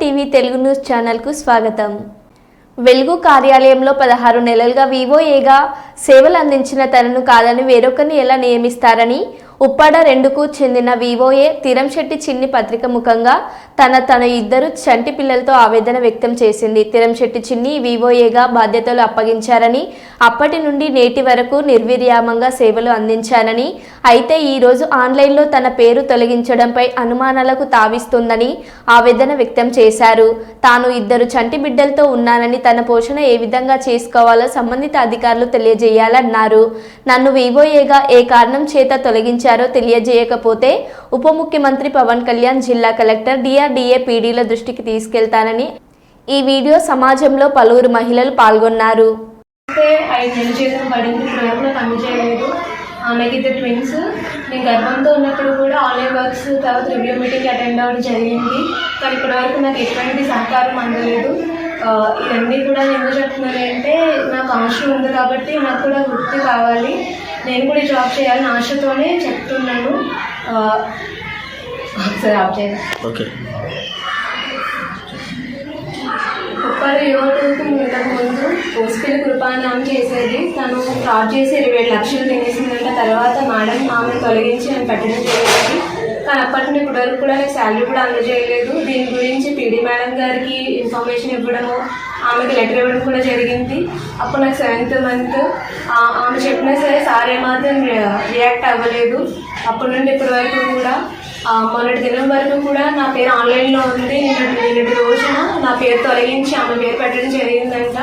TV Telugu news ఛానల్కు స్వాగతం. వెలుగు కార్యాలయంలో పదహారు నెలలుగా వివోఏగా సేవలు అందించిన తనను కాదని వేరొకరిని ఎలా నియమిస్తారని ఉప్పాడ రెండుకు చెందిన వివోఏ తిరంశెట్టి చిన్ని పత్రిక ముఖంగా తన తన ఇద్దరు చంటి పిల్లలతో ఆవేదన వ్యక్తం చేసింది. తిరంశెట్టి చిన్ని వివోఏగా బాధ్యతలు అప్పగించారని అప్పటి నుండి నేటి వరకు నిర్విరామంగా సేవలు అందించానని అయితే ఈరోజు ఆన్లైన్లో తన పేరు తొలగించడంపై అనుమానాలకు తావిస్తుందని ఆవేదన వ్యక్తం చేశారు. తాను ఇద్దరు చంటి బిడ్డలతో ఉన్నానని తన పోషణ ఏ విధంగా చేసుకోవాలో సంబంధిత అధికారులు తెలియజేయాలన్నారు. నన్ను వివోఏగా ఏ కారణం చేత తొలగించారు తెలియజేయకపోతే ఉప ముఖ్యమంత్రి పవన్ కళ్యాణ్ జిల్లా కలెక్టర్ డిఆర్డీఏ పీడీల దృష్టికి తీసుకెళ్తానని ఈ వీడియో సమాజంలో పలువురు మహిళలు పాల్గొన్నారు. అయితే ఐదు నెలల జీతం పడింది. ఇప్పటివరకు నాకు అందజేయలేదు నాకు ఇద్దరు ట్విన్స్ నేను గర్భంతో ఉన్నప్పుడు కూడా ఆన్లైన్ వర్క్స్ తర్వాత రివ్యూ మీటింగ్ అటెండ్ అవ్వడం జరిగింది. కానీ ఇప్పటివరకు నాకు ఎటువంటి సహకారం అందలేదు. ఇవన్నీ కూడా ఎందుకు చెప్తున్నాను అంటే నాకు అవసరం ఉంది కాబట్టి నాకు కూడా వృత్తి కావాలి. నేను కూడా జాబ్ చేయాలని ఆశతోనే చెప్తున్నాను. ఒకసారి ఆఫ్ చేయాలి ఓకే. యువతకు ఇంతకు ముందు పోస్కిల్ కృపానామం చేసేది. తను ఫ్రాడ్ చేసి ఇరవై ఏడు లక్షలు తినేసిందంట. తర్వాత మేడం ఆమె తొలగించి నేను పెట్టడం జరిగింది. కానీ అప్పటి నుండి ఇప్పటి వరకు కూడా నేను శాలరీ కూడా అందజేయలేదు. దీని గురించి పీడీ మేడం గారికి ఇన్ఫర్మేషన్ ఇవ్వడము ఆమెకి లెటర్ ఇవ్వడం కూడా జరిగింది. అప్పుడు నాకు సెవెంత్ మంత్ ఆమె చెప్పినా సరే సార్ ఏమాత్రం రియాక్ట్ అవ్వలేదు. అప్పటి నుండి ఇప్పటి వరకు కూడా మొన్నటి దినం వరకు కూడా నా పేరు ఆన్లైన్లో ఉంది. నిన్నటి నిన్నటి రోజున నా పేరు తొలగించి ఆమె పేరు పెట్టడం జరిగిందంట.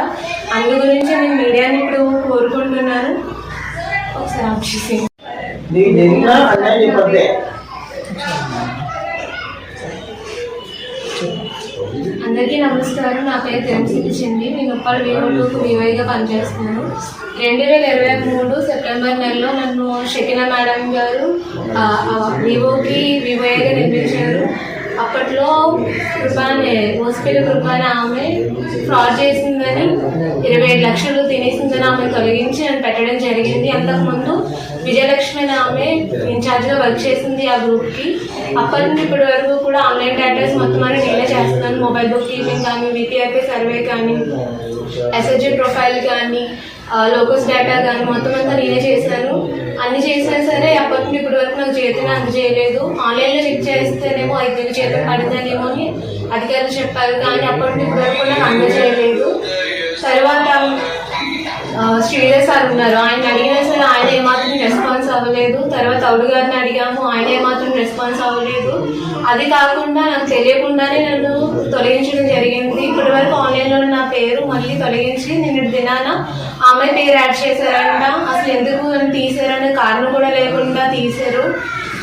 అందు గురించి నేను మీడియాని ఇప్పుడు కోరుకుంటున్నాను. ఒకసారి అందరికీ నమస్కారం. నా పేరు తెలిసింది నేను ఉప్పాడు వివోకు వివైగా పనిచేస్తున్నాను. రెండు వేల ఇరవై మూడు సెప్టెంబర్ నెలలో నన్ను షకినా మేడం గారు వివోకి వివోగా నిర్మించారు. అప్పట్లో కృపానే మోసపల్లి కృపానే ఆమె ఫ్రాడ్ చేసిందని ఇరవై ఐదు లక్షలు తినేసిందని ఆమె తొలగించి నన్ను పెట్టడం జరిగింది. అంతకుముందు విజయలక్ష్మి అనే ఆమె ఇన్ఛార్జ్గా వర్క్ చేసింది ఆ గ్రూప్కి అప్పటి నుండి ఇప్పటి వరకు కూడా ఆన్లైన్ డేటాస్ మొత్తం అని నేనే చేస్తున్నాను. మొబైల్ బుక్ కీపింగ్ కానీ విపిఐపి సర్వే కానీ ఎస్ఎస్జీ ప్రొఫైల్ కానీ లోకస్ డేటా కానీ మొత్తం అంతా నేనే చేశాను. అన్ని చేసినా సరే అప్పటి నుండి ఇప్పటి వరకు నాకు జీతం అందజేయలేదు. ఆన్లైన్లో చెక్ చేస్తేనేమో ఐదు వేలు జీతం పడిందనేమో అని అధికారులు చెప్పారు. కానీ అప్పటి నుండి ఇప్పటి వరకు నాకు అందజేయలేదు. తర్వాత శ్రీధర్ సార్ ఉన్నారు. ఆయన అడిగినా సరే ఆయన ఏమాత్రం అవ్వలేదు. తర్వాత అవుడు గారిని అడిగాము ఆయన ఏమాత్రం రెస్పాన్స్ అవ్వలేదు. అది కాకుండా నాకు తెలియకుండానే నన్ను తొలగించడం జరిగింది. ఇప్పటి వరకు ఆన్లైన్లో నా పేరు మళ్ళీ తొలగించి నేను దినాన ఆమె పేరు యాడ్ చేశారంట. అసలు ఎందుకు నన్ను తీసారనే కారణం కూడా లేకుండా తీశారు.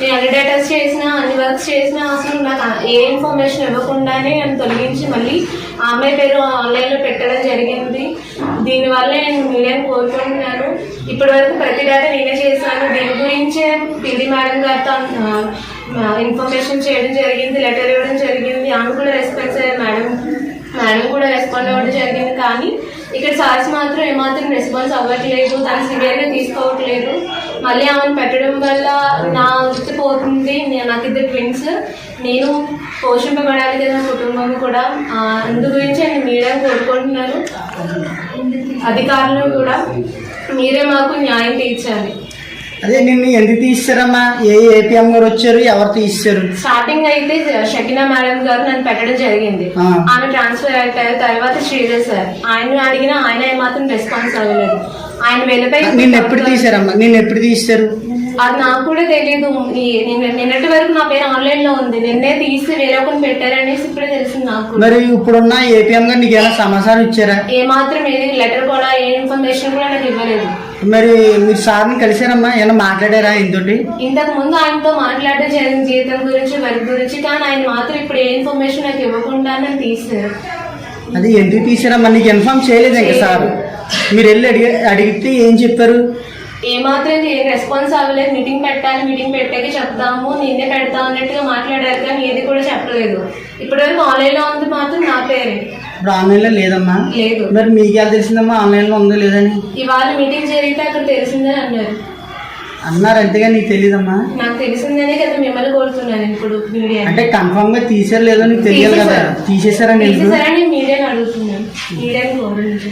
నేను అన్ని డేటాస్ చేసినా అన్ని వర్క్స్ చేసినా అసలు నాకు ఏ ఇన్ఫర్మేషన్ ఇవ్వకుండానే నన్ను తొలగించి మళ్ళీ ఆమె పేరు ఆన్లైన్లో పెట్టడం జరిగింది. దీనివల్ల నేను మీడియాని కోరుకుంటున్నాను. ఇప్పటి వరకు ప్రతి డేటా నేనే చేశాను. దీని గురించే పిల్లి మేడం గారితో ఇన్ఫర్మేషన్ చేయడం జరిగింది లెటర్ ఇవ్వడం జరిగింది. ఆమె కూడా రెస్పాన్స్ అయ్యారు మేడం మేడం కూడా రెస్పాండ్ అవ్వడం జరిగింది. కానీ ఇక్కడ సార్స్ మాత్రం ఏమాత్రం రెస్పాన్స్ అవ్వట్లేదు. దాన్ని సివియర్గా తీసుకోవట్లేదు. మళ్ళీ ఆమెను పెట్టడం వల్ల నా వృత్తి పోతుంది. నాకు ఇద్దరు ట్విన్స్ నేను పోషింపబడాలి కదా నా కుటుంబం కూడా. అందు గురించి నేను మీడియా కోరుకుంటున్నాను. అధికారులు కూడా మీరే మాకు న్యాయం తీర్చాలి. అదే నిన్ను ఎందుకు తీస్తారమ్మా? ఏ ఏపీఎం గారు వచ్చారు? ఎవరు తీస్తారు? స్టార్టింగ్ అయితే షకినా మేడం గారు నన్ను పెట్టడం జరిగింది. ఆమె ట్రాన్స్ఫర్ అయిపోయారు తర్వాత శ్రీధర్ సార్ ఆయన అడిగినా ఆయన ఏమాత్రం రెస్పాన్స్ అవ్వలేదు. ఆయన వెళ్ళిపోయి నిన్ను ఎప్పుడు తీసారమ్మా నిన్ను ఎప్పుడు తీస్తారు? అది నాకు కూడా తెలియదు నిన్నటి వరకు నా పేరు ఆన్లైన్లో ఉంది. నిన్నే తీసి వేరే ఒకరిని పెట్టారనేసి ఇప్పుడే తెలిసింది నాకు. మరి ఇప్పుడున్న ఏపీఎం గారు నీకు ఏమైనా సమాచారం ఇచ్చారా? ఏ మాత్రం ఏది లెటర్ కూడా ఏ ఇన్ఫర్మేషన్ కూడా నాకు ఇవ్వలేదు. మరి మీరు సార్ని కలిసారమ్మా? ఏమైనా మాట్లాడారా ఇంతోటి ఇంతకు ముందు ఆయనతో మాట్లాడడం జరిగింది జీతం గురించి వర్క్ గురించి కానీ ఆయన మాత్రం ఇప్పుడు ఏ ఇన్ఫర్మేషన్ నాకు ఇవ్వకుండా నన్ను తీశారు. అది ఎందుకు తీసారమ్మా నీకు ఇన్ఫార్మ్ చేయలేదు ఇంకా సార్. మీరు వెళ్ళి అడిగి అడిగితే ఏం చెప్పారు? ఏమాత్రం రెస్పాన్స్ అవ్వలేదు. మీటింగ్ పెట్టాలి మీటింగ్ పెట్టాక చెప్తాము నిన్నే పెడతా అన్నట్టుగా మాట్లాడారు కానీ ఏది కూడా చెప్పలేదు. ఇప్పటివరకు ఆన్లైన్లో ఉంది మాత్రం నా పేరే. ఇప్పుడు ఆన్లైన్లో లేదమ్మా. లేదు. మరి మీకు ఎలా తెలిసిందమ్మా? ఆన్లైన్లో ఉందో లేదని? ఇవాళ మీటింగ్ జరిగితే అక్కడ తెలిసిందని అన్నారు. అన్నారు అంతేగా నీకు తెలియదమ్మా నాకు తెలిసిందనే కదా మిమ్మల్ని కోరుతున్నాను ఇప్పుడు మీడియా అంటే కన్ఫర్మ్గా తీసారు లేదో నీకు తెలియాలి కదా. తీసేసారని మీడియాని అడుగుతున్నాను. మీడియాని కోరండి